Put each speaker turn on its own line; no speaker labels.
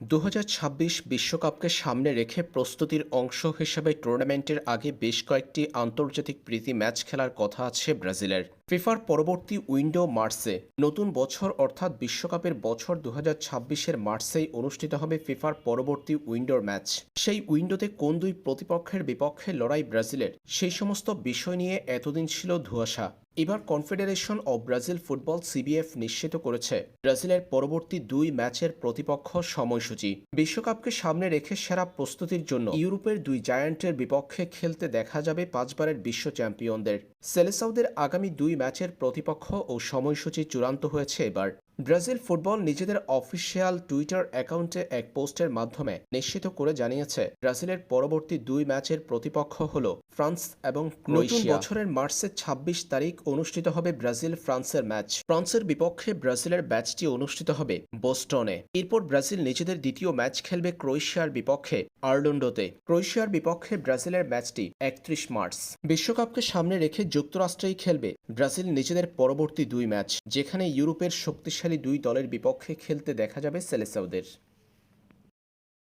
দু বিশ্বকাপকে সামনে রেখে প্রস্তুতির অংশ হিসেবে টুর্নামেন্টের আগে বেশ কয়েকটি আন্তর্জাতিক প্রীতি ম্যাচ খেলার কথা আছে ব্রাজিলের। ফিফার পরবর্তী উইন্ডো মার্চে, নতুন বছর অর্থাৎ বিশ্বকাপের বছর দু হাজার ছাব্বিশের মার্চেই অনুষ্ঠিত হবে ফিফার পরবর্তী উইন্ডোর ম্যাচ। সেই উইন্ডোতে কোন দুই প্রতিপক্ষের বিপক্ষে লড়াই ব্রাজিলের? সেই সমস্ত বিষয় নিয়ে এতদিন ছিল ধোঁয়াশা। এবার confederation of Brazil football CBF নিশ্চিত করেছে। ব্রাজিলের পরবর্তী দুই ম্যাচের প্রতিপক্ষ সময়সূচি। বিশ্বকাপকে সামনে রেখে সেরা প্রস্তুতির জন্য ইউরোপের দুই জায়ান্টের বিপক্ষে খেলতে দেখা যাবে পাঁচবারের বিশ্ব চ্যাম্পিয়নদের। সেলেসাউদের আগামী দুই ম্যাচের প্রতিপক্ষ ও সময়সূচি চূড়ান্ত হয়েছে এবার। ব্রাজিল ফুটবল নিজেদের অফিসিয়াল টুইটার অ্যাকাউন্টে এক পোস্টের মাধ্যমে নিশ্চিত করে জানিয়েছে ব্রাজিলের পরবর্তী দুই ম্যাচের প্রতিপক্ষ হল ফ্রান্স এবং নতুন বছরের মার্চের ২৬ তারিখ অনুষ্ঠিত হবে ব্রাজিল ফ্রান্সের ম্যাচ। ফ্রান্সের বিপক্ষে ব্রাজিলের ম্যাচটি অনুষ্ঠিত হবে বোস্টনে। এরপর ব্রাজিল নিজেদের দ্বিতীয় ম্যাচ খেলবে ক্রোয়েশিয়ার বিপক্ষে আর্লন্ডোতে। ক্রোয়েশিয়ার বিপক্ষে ব্রাজিলের ম্যাচটি একত্রিশ মার্চ। বিশ্বকাপকে সামনে রেখে যুক্তরাষ্ট্রেই খেলবে ব্রাজিল নিজেদের পরবর্তী দুই ম্যাচ যেখানে ইউরোপের শক্তিশালী দুই দলের বিপক্ষে খেলতে দেখা যাবে সেলেসাউদের।